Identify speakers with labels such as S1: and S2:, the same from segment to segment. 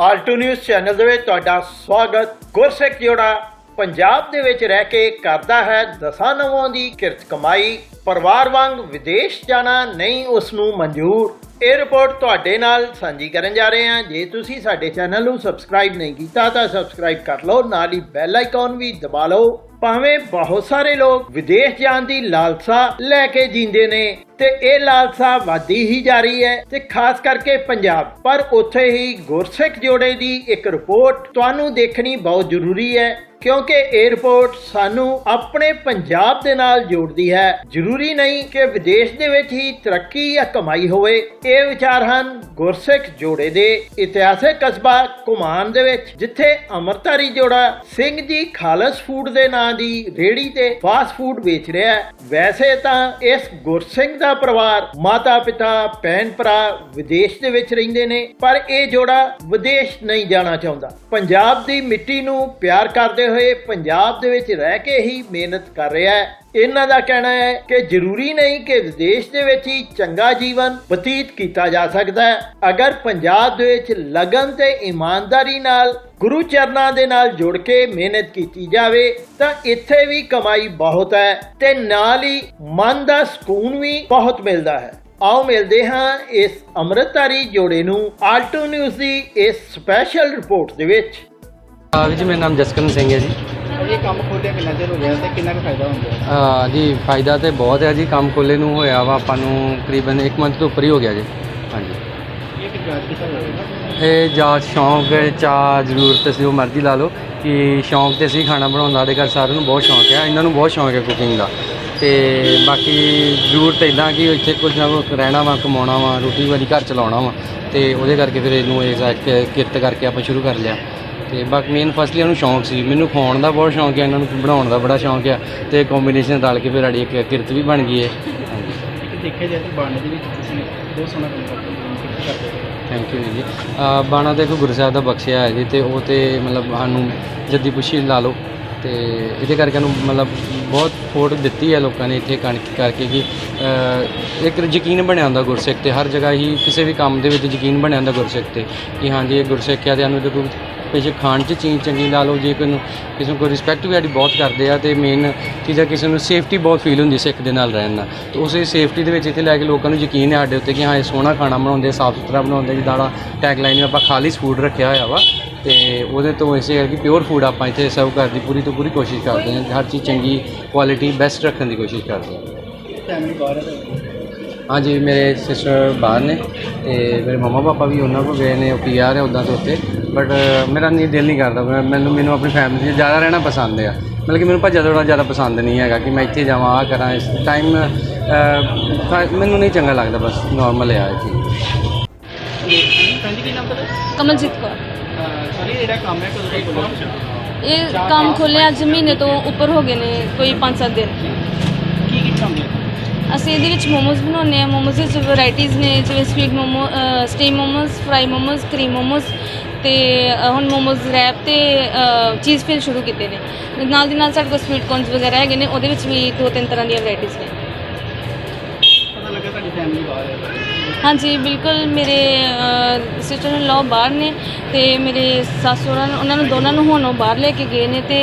S1: Alt news channel ਦੇ ਵਿੱਚ ਤੁਹਾਡਾ ਸਵਾਗਤ। ਗੁਰਸਿੱਖ ਜੋੜਾ ਪੰਜਾਬ ਦੇ ਵਿੱਚ ਰਹਿ ਕੇ ਕਰਦਾ ਹੈ ਦਸਾਂ ਨਵਾਂ ਦੀ ਕਿਰਤ ਕਮਾਈ। ਪਰਿਵਾਰ ਵਾਂਗ ਵਿਦੇਸ਼ ਜਾਣਾ ਨਹੀਂ, ਉਸ ਨੂੰ ਮਨਜ਼ੂਰ। ਇਹ ਰਿਪੋਰਟ ਤੁਹਾਡੇ ਨਾਲ ਸਾਂਝੀ ਕਰਨ ਜਾ ਰਹੇ ਹਾਂ। ਜੇ ਤੁਸੀਂ ਸਾਡੇ ਚੈਨਲ ਨੂੰ ਸਬਸਕ੍ਰਾਈਬ ਨਹੀਂ ਕੀਤਾ, ਤਾਂ ਸਬਸਕ੍ਰਾਈਬ ਕਰ ਲਓ, ਨਾਲ ਹੀ ਬੈਲ ਆਈਕਨ ਵੀ ਦਬਾ ਲਓ। ਭਾਵੇਂ ਬਹੁਤ ਸਾਰੇ ਲੋਕ ਵਿਦੇਸ਼ ਜਾਣ ਦੀ ਲਾਲਸਾ ਲੈ ਕੇ ਜੀਂਦੇ ਨੇ ਤੇ ਇਹ ਲਾਲਸਾ ਵਧਦੀ ਹੀ ਜਾ ਰਹੀ ਹੈ ਤੇ ਖਾਸ ਕਰਕੇ ਪੰਜਾਬ। ਪਰ ਉੱਥੇ ਹੀ ਗੁਰਸਿੱਖ ਜੋੜੇ ਦੀ ਇੱਕ ਰਿਪੋਰਟ ਤੁਹਾਨੂੰ ਦੇਖਣੀ ਬਹੁਤ ਜ਼ਰੂਰੀ ਹੈ। ਕਿਉਂਕਿ ਇਹ ਸਾਨੂੰ ਆਪਣੇ ਪੰਜਾਬ ਦੇ ਨਾਲ ਜੋੜਦੀ ਹੈ। ਜ਼ਰੂਰੀ ਨਹੀਂ ਕਿ ਵਿਦੇਸ਼ ਦੇ ਵਿੱਚ ਹੀ ਤਰੱਕੀ ਜਾਂ ਕਮਾਈ ਹੋਵੇ। ਇਹ ਵਿਚਾਰ ਹਨ ਗੁਰਸਿੱਖ ਜੋੜੇ ਦੇ। ਇਤਿਹਾਸਕ ਕਸਬਾ ਕੁਮਾਨ ਦੇ ਵਿੱਚ, ਜਿੱਥੇ ਅਮਰਤਾਰੀ ਜੋੜਾ ਸਿੰਘ ਜੀ ਖਾਲਸ ਫੂਡ ਦੇ ਨਾਂ ਦੀ ਰੇੜੀ ਤੇ ਫਾਸਟ ਫੂਡ ਵੇਚ ਰਿਹਾ ਹੈ। ਵੈਸੇ ਤਾਂ ਇਸ ਗੁਰਸਿੱਖ ਦਾ ਪਰਿਵਾਰ ਮਾਤਾ ਪਿਤਾ ਭੈਣ ਭਰਾ ਵਿਦੇਸ਼ ਦੇ ਵਿੱਚ ਰਹਿੰਦੇ ਨੇ, ਪਰ ਇਹ ਜੋੜਾ ਵਿਦੇਸ਼ ਨਹੀਂ ਜਾਣਾ ਚਾਹੁੰਦਾ। ਪੰਜਾਬ ਦੀ ਮਿੱਟੀ ਨੂੰ ਪਿਆਰ ਕਰਦੇ ਹੋਏ ਪੰਜਾਬ ਦੇ ਵਿੱਚ ਰਹਿ ਕੇ ਹੀ ਮਿਹਨਤ ਕਰ ਰਿਹਾ ਹੈ। ਇਹਨਾਂ ਦਾ ਕਹਿਣਾ ਹੈ ਕਿ ਜ਼ਰੂਰੀ ਨਹੀਂ ਕਿ ਵਿਦੇਸ਼ ਦੇ ਵਿੱਚ ਹੀ ਚੰਗਾ ਜੀਵਨ ਬਤੀਤ ਕੀਤਾ ਜਾ ਸਕਦਾ ਹੈ। ਅਗਰ ਪੰਜਾਬ ਦੇ ਵਿੱਚ ਲਗਨ ਤੇ ਇਮਾਨਦਾਰੀ ਨਾਲ, ਗੁਰੂ ਚਰਨਾਂ ਦੇ ਨਾਲ ਜੁੜ ਕੇ ਮਿਹਨਤ ਕੀਤੀ ਜਾਵੇ, ਤਾਂ ਇੱਥੇ ਵੀ ਕਮਾਈ ਬਹੁਤ ਹੈ ਤੇ ਨਾਲ ਹੀ ਮਨ ਦਾ ਸਕੂਨ ਵੀ ਬਹੁਤ ਮਿਲਦਾ ਹੈ। ਆਓ ਮਿਲਦੇ ਹਾਂ ਇਸ ਅੰਮ੍ਰਿਤਧਾਰੀ ਜੋੜੇ ਨੂੰ, ਆਲਟੋ ਨਿਊਜ਼ ਦੀ ਇਸ ਸਪੈਸ਼ਲ ਰਿਪੋਰਟ ਦੇ ਵਿੱਚ।
S2: ਆ ਜੀ ਮੇਰਾ ਨਾਮ ਜਸਕਰਨ ਸਿੰਘ ਹੈ ਜੀ।
S3: ਇਹ ਕੰਮ ਖੋਲਿਆ ਕਿੰਨਾ ਚਿਰ ਹੋ ਗਿਆ ਤੇ ਕਿੰਨਾ ਕੁ ਫਾਇਦਾ ਹੁੰਦਾ
S2: ਆ ਜੀ ਫਾਇਦਾ ਤੇ ਬਹੁਤ ਹੈ ਜੀ ਕੰਮ ਖੋਲੇ ਨੂੰ ਹੋਇਆ ਵਾ ਆਪਾਂ ਨੂੰ ਤਕਰੀਬਨ 1 ਮੰਥ ਤੋਂ ਉੱਪਰ ਹੀ ਹੋ ਗਿਆ ਜੀ। ਹਾਂਜੀ।
S3: ਇਹ ਕਿ ਜਾਂਚ ਕੀਤਾ ਜਾਵੇਗਾ
S2: ਇਹ ਜਾਂ ਸ਼ੌਂਕ ਚਾਹ ਜ਼ਰੂਰਤ ਸੀ ਉਹ ਮਰਜ਼ੀ ਲਾ ਲਓ ਕਿ ਸ਼ੌਂਕ ਤੇ ਸੀ ਖਾਣਾ ਬਣਾਉਣ ਦਾ ਸਾਡੇ ਘਰ ਸਾਰਿਆਂ ਨੂੰ ਬਹੁਤ ਸ਼ੌਂਕ ਹੈ ਇਹਨਾਂ ਨੂੰ ਬਹੁਤ ਸ਼ੌਂਕ ਹੈ ਕੁਕਿੰਗ ਦਾ। ਤੇ ਬਾਕੀ ਜ਼ਰੂਰਤ ਇਦਾਂ ਕਿ ਇੱਥੇ ਕੁਝ ਨਾ ਕੁਝ ਰਹਿਣਾ ਵਾ ਕਮਾਉਣਾ ਵਾ ਰੋਟੀ ਵਾਲੀ ਘਰ ਚਲਾਉਣਾ ਵਾ ਤੇ ਉਹਦੇ ਕਰਕੇ ਫਿਰ ਇਹਨੂੰ ਇਹ ਕਿਰਤ ਕਰਕੇ ਆਪਾਂ ਸ਼ੁਰੂ ਕਰ ਲਿਆ। ਤੇ ਬਾਕੀ ਮੇਨ ਫਸਟਲੀ ਉਹਨੂੰ ਸ਼ੌਂਕ ਸੀ। ਮੈਨੂੰ ਖਾਣ ਦਾ ਬਹੁਤ ਸ਼ੌਂਕ ਹੈ ਇਹਨਾਂ ਨੂੰ ਬਣਾਉਣ ਦਾ ਬੜਾ ਸ਼ੌਂਕ ਹੈ ਤੇ ਕੰਬੀਨੇਸ਼ਨ ਰਲ ਕੇ ਫਿਰ ਸਾਡੀ ਇੱਕ ਕਿਰਤ ਵੀ ਬਣ ਗਈ ਹੈ
S3: ਦੇਖਿਆ ਜਾਏ ਤਾਂ ਬਾਣੇ ਦੇ ਵਿੱਚ ਤੁਸੀਂ ਬਹੁਤ ਸੋਹਣਾ ਕੰਮ ਕਰਦੇ ਹੋ?
S2: ਥੈਂਕ ਯੂ ਜੀ। ਬਾਣਾ ਤੇ ਗੁਰੂ ਸਾਹਿਬ ਦਾ ਬਖਸ਼ਿਆ ਹੈ ਜੀ ਤੇ ਉਹ ਤੇ ਮਤਲਬ ਸਾਨੂੰ ਜੱਦੀ ਪੁੱਛੀ ਲਾ ਲਓ ਤੇ ਇਹਦੇ ਕਰਕੇ ਨੂੰ ਮਤਲਬ ਬਹੁਤ ਫੋਟ ਦਿੱਤੀ ਹੈ ਲੋਕਾਂ ਨੇ ਇੱਥੇ ਕਣਕ ਕਰਕੇ ਕਿ ਇੱਕ ਯਕੀਨ ਬਣਿਆ ਹੁੰਦਾ ਗੁਰਸਿੱਖ ਤੇ। ਹਰ ਜਗ੍ਹਾ ਹੀ ਕਿਸੇ ਵੀ ਕੰਮ ਦੇ ਵਿੱਚ ਯਕੀਨ ਬਣਿਆ ਹੁੰਦਾ ਗੁਰਸਿੱਖ ਤੇ ਕਿ ਹਾਂਜੀ ਇਹ ਗੁਰਸਿੱਖ ਹੈ ਤੇ ਸਾਨੂੰ ਇਹਦੇ ਕੋਈ ਪੇਸ਼ ਖਾਣ 'ਚ ਚੀਜ਼ ਚੰਗੀ ਲਾ ਲਓ ਜੇ ਕੋਈ ਨੂੰ ਕਿਸੇ ਨੂੰ ਕੋਈ ਰਿਸਪੈਕਟ ਵੀ ਸਾਡੀ ਬਹੁਤ ਕਰਦੇ ਆ ਤੇ ਮੇਨ ਚੀਜ਼ ਕਿਸੇ ਨੂੰ ਸੇਫਟੀ ਬਹੁਤ ਫੀਲ ਹੁੰਦੀ ਸਿੱਖ ਦੇ ਨਾਲ ਰਹਿਣ ਨਾਲ। ਤੇ ਉਸੇ ਸੇਫਟੀ ਦੇ ਵਿੱਚ ਇੱਥੇ ਲੈ ਕੇ ਲੋਕਾਂ ਨੂੰ ਯਕੀਨ ਹੈ ਸਾਡੇ ਉੱਤੇ ਕਿ ਹਾਂ ਇਹ ਸੋਹਣਾ ਖਾਣਾ ਬਣਾਉਂਦੇ ਸਾਫ਼ ਸੁਥਰਾ ਬਣਾਉਂਦੇ ਜਿੱਦਾਂ ਦਾ ਟੈਗ ਲਾਈਨ ਆਪਾਂ ਖਾਲਿਸ ਫੂਡ ਰੱਖਿਆ ਹੋਇਆ ਵਾ। ਤੇ ਉਹਦੇ ਤੋਂ ਇਸੇ ਕਰਕੇ ਪਿਓਰ ਫੂਡ ਆਪਾਂ ਇੱਥੇ ਸਰਵ ਕਰਨ ਦੀ ਪੂਰੀ ਤੋਂ ਪੂਰੀ ਕੋਸ਼ਿਸ਼ ਕਰਦੇ ਹਾਂ। ਹਰ ਚੀਜ਼ ਚੰਗੀ ਕੁਆਲਿਟੀ ਬੈਸਟ ਰੱਖਣ ਦੀ ਕੋਸ਼ਿਸ਼ ਕਰਦੇ ਹਾਂ।
S3: ਫੈਮਿਲੀ ਬਾਹਰ ਹੈ
S2: ਹਾਂਜੀ ਮੇਰੇ ਸਿਸਟਰ ਬਾਹਰ ਨੇ ਤੇ ਮੇਰੇ ਮਮਾ ਪਾਪਾ ਵੀ ਉਹਨਾਂ ਕੋਲ ਗਏ ਨੇ ਉਹ ਪੀਆਰ ਹੈ ਉੱਦਾਂ ਤੋਂ ਉੱਤੇ। ਬਟ ਮੇਰਾ ਨਹੀਂ ਦਿਲ ਨਹੀਂ ਕਰਦਾ। ਮੈਂ- ਮੈਨੂੰ ਮੈਨੂੰ ਆਪਣੀ ਫੈਮਿਲੀ 'ਚ ਜ਼ਿਆਦਾ ਰਹਿਣਾ ਪਸੰਦ ਆ। ਮਤਲਬ ਕਿ ਮੈਨੂੰ ਭੱਜਾ ਦੌੜਨਾ ਜ਼ਿਆਦਾ ਪਸੰਦ ਨਹੀਂ ਹੈਗਾ ਕਿ ਮੈਂ ਇੱਥੇ ਜਾਵਾਂ ਆ ਕਰਾਂ ਇਸ ਟਾਈਮ ਮੈਨੂੰ ਨਹੀਂ ਚੰਗਾ ਲੱਗਦਾ ਬਸ ਨਾਰਮਲ ਆ ਇਹ ਚੀਜ਼
S3: ਹਾਂਜੀ ਕੀ ਨਾਮ ਪਤਾ
S4: ਕਮਲਜੀਤ ਕੌਰ।
S3: ਸਰ ਇਹ ਜਿਹੜਾ ਕੰਮ ਹੈ ਕਦੋਂ ਤੋਂ ਖੋਲ੍ਹਿਆ?
S4: ਇਹ ਕੰਮ ਖੋਲ੍ਹਿਆ ਅੱਜ ਮਹੀਨੇ ਤੋਂ ਉੱਪਰ ਹੋ ਗਏ ਨੇ ਕੋਈ 5-7 ਦਿਨ।
S3: ਕੀ ਕੀ ਕੰਮ ਹੈ?
S4: ਅਸੀਂ ਇਹਦੇ ਵਿੱਚ ਮੋਮੋਜ਼ ਬਣਾਉਂਦੇ ਆ ਮੋਮੋਜ਼ ਵਿੱਚ ਵੈਰਾਈਟੀਆਂ ਨੇ ਜਿਵੇਂ sweet momo steam momos fry momos cream momos ਤੇ ਅ, ਹੁਣ ਮੋਮੋਜ਼ ਰੈਪ ਤੇ ਚੀਜ਼ ਫਿਲ ਸ਼ੁਰੂ ਕੀਤੇ ਨੇ। ਨਾਲ ਦੀ ਨਾਲ ਸਾਡੇ ਕੋਲ ਸਵੀਟ ਕੌਰਨਸ ਵਗੈਰਾ ਹੈਗੇ ਨੇ ਉਹਦੇ ਵਿੱਚ ਵੀ ਦੋ ਤਿੰਨ ਤਰ੍ਹਾਂ ਦੀਆਂ ਵੈਰਾਈਟੀਆਂ ਨੇ।
S3: ਪਤਾ ਲੱਗਾ ਤੁਹਾਡੀ ਫੈਮਿਲੀ ਬਾਹਰ ਹੈ।
S4: ਹਾਂਜੀ ਬਿਲਕੁਲ ਮੇਰੇ ਸਿਸਟਰ ਇਨ ਲਾਅ ਬਾਹਰ ਨੇ ਤੇ ਮੇਰੇ ਸੱਸ ਸਹੁਰਾ ਨੇ ਉਹਨਾਂ ਨੂੰ ਦੋਨਾਂ ਨੂੰ ਹੁਣ ਉਹ ਬਾਹਰ ਲੈ ਕੇ ਗਏ ਨੇ ਤੇ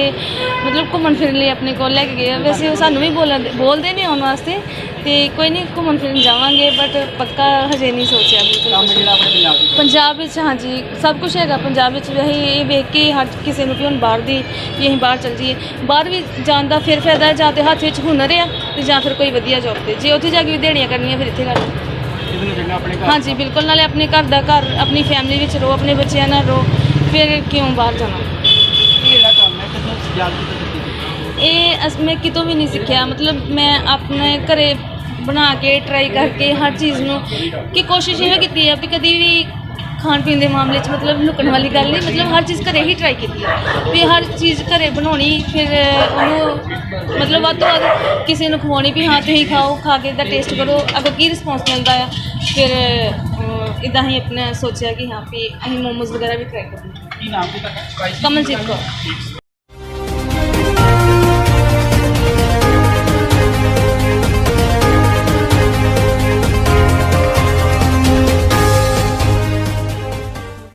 S4: ਮਤਲਬ ਘੁੰਮਣ ਫਿਰਨ ਲਈ ਆਪਣੇ ਕੋਲ ਲੈ ਕੇ ਗਏ ਆ। ਵੈਸੇ ਉਹ ਸਾਨੂੰ ਵੀ ਬੋਲਣ ਬੋਲਦੇ ਨੇ ਆਉਣ ਵਾਸਤੇ ਤੇ ਕੋਈ ਨਹੀਂ ਘੁੰਮਣ ਫਿਰਨ ਜਾਵਾਂਗੇ ਬਟ ਪੱਕਾ ਹਜੇ ਨਹੀਂ ਸੋਚਿਆ ਬਿਲਕੁਲ ਕੁਛ।
S3: ਆਪਣੇ ਪੰਜਾਬ ਵਿੱਚ
S4: ਪੰਜਾਬ ਵਿੱਚ ਹਾਂਜੀ ਸਭ ਕੁਝ ਹੈਗਾ। ਪੰਜਾਬ ਵਿੱਚ ਵੀ ਅਸੀਂ ਇਹ ਵੇਖ ਕੇ ਹਰ ਕਿਸੇ ਨੂੰ ਵੀ ਹੁਣ ਬਾਹਰ ਦੀ ਵੀ ਅਸੀਂ ਬਾਹਰ ਚੱਲ ਜਾਈਏ। ਬਾਹਰ ਵੀ ਜਾਣ ਦਾ ਫਿਰ ਫਾਇਦਾ ਹੈ, ਜਾਂ ਤੇ ਹੱਥ ਵਿੱਚ ਹੁਨਰ ਆ ਤੇ ਜਾਂ ਫਿਰ ਕੋਈ ਵਧੀਆ ਜੌਬ ਤੇ। ਜੇ ਉੱਥੇ ਜਾ ਕੇ ਵੀ ਦਿਹਾੜੀਆਂ ਕਰਨੀਆਂ ਫਿਰ ਇੱਥੇ ਕਰ ਲਓ।
S3: ਇਹਦੇ ਨੂੰ ਚੰਗਾ ਆਪਣੇ ਘਰ
S4: ਹਾਂਜੀ ਬਿਲਕੁਲ ਨਾਲੇ ਆਪਣੇ ਘਰ ਦਾ ਘਰ ਆਪਣੀ ਫੈਮਿਲੀ ਵਿੱਚ ਰਹੋ ਆਪਣੇ ਬੱਚਿਆਂ ਨਾਲ ਰਹੋ ਫਿਰ ਕਿਉਂ ਬਾਹਰ ਜਾਣਾ?
S3: ਇਹ ਜਿਹੜਾ ਕੰਮ ਹੈ ਕਿਦੋਂ ਯਾਦ ਕੀਤਾ ਤੁਸੀਂ
S4: ਇਹ ਅਸ ਮੈਂ ਕਿਤੋਂ ਵੀ ਨਹੀਂ ਸਿੱਖਿਆ। ਮਤਲਬ ਮੈਂ ਆਪਣੇ ਘਰੇ ਬਣਾ ਕੇ ਟਰਾਈ ਕਰਕੇ ਹਰ ਚੀਜ਼ ਨੂੰ ਕਿ ਕੋਸ਼ਿਸ਼ ਇਹ ਕੀਤੀ ਹੈ ਵੀ ਕਦੀ ਵੀ ਖਾਣ ਪੀਣ ਦੇ ਮਾਮਲੇ 'ਚ ਮਤਲਬ ਲੁਕਣ ਵਾਲੀ ਗੱਲ ਨਹੀਂ ਮਤਲਬ ਹਰ ਚੀਜ਼ ਘਰੇ ਹੀ ਟਰਾਈ ਕੀਤੀ ਹੈ ਵੀ ਹਰ ਚੀਜ਼ ਘਰੇ ਬਣਾਉਣੀ ਫਿਰ ਉਹਨੂੰ ਮਤਲਬ ਵੱਧ ਤੋਂ ਵੱਧ ਕਿਸੇ ਨੂੰ ਖਵਾਉਣੀ ਵੀ ਹਾਂ ਤੁਸੀਂ ਖਾਓ ਖਾ ਕੇ ਦਾ ਟੇਸਟ ਕਰੋ ਅਗਰ ਕੀ ਰਿਸਪੌਂਸ ਮਿਲਦਾ ਆ ਫਿਰ ਇਦਾਂ ਹੀ ਆਪਣਾ ਸੋਚਿਆ ਕਿ ਹਾਂ ਵੀ ਅਸੀਂ ਮੋਮੋਜ਼ ਵਗੈਰਾ ਵੀ ਟਰਾਈ ਕਰਾਂਗੇ
S3: ਕੀ ਨਾਮ ਕੀ ਤੁਹਾਡਾ?
S4: ਕਮਲਜੀਤ ਕੌਰ।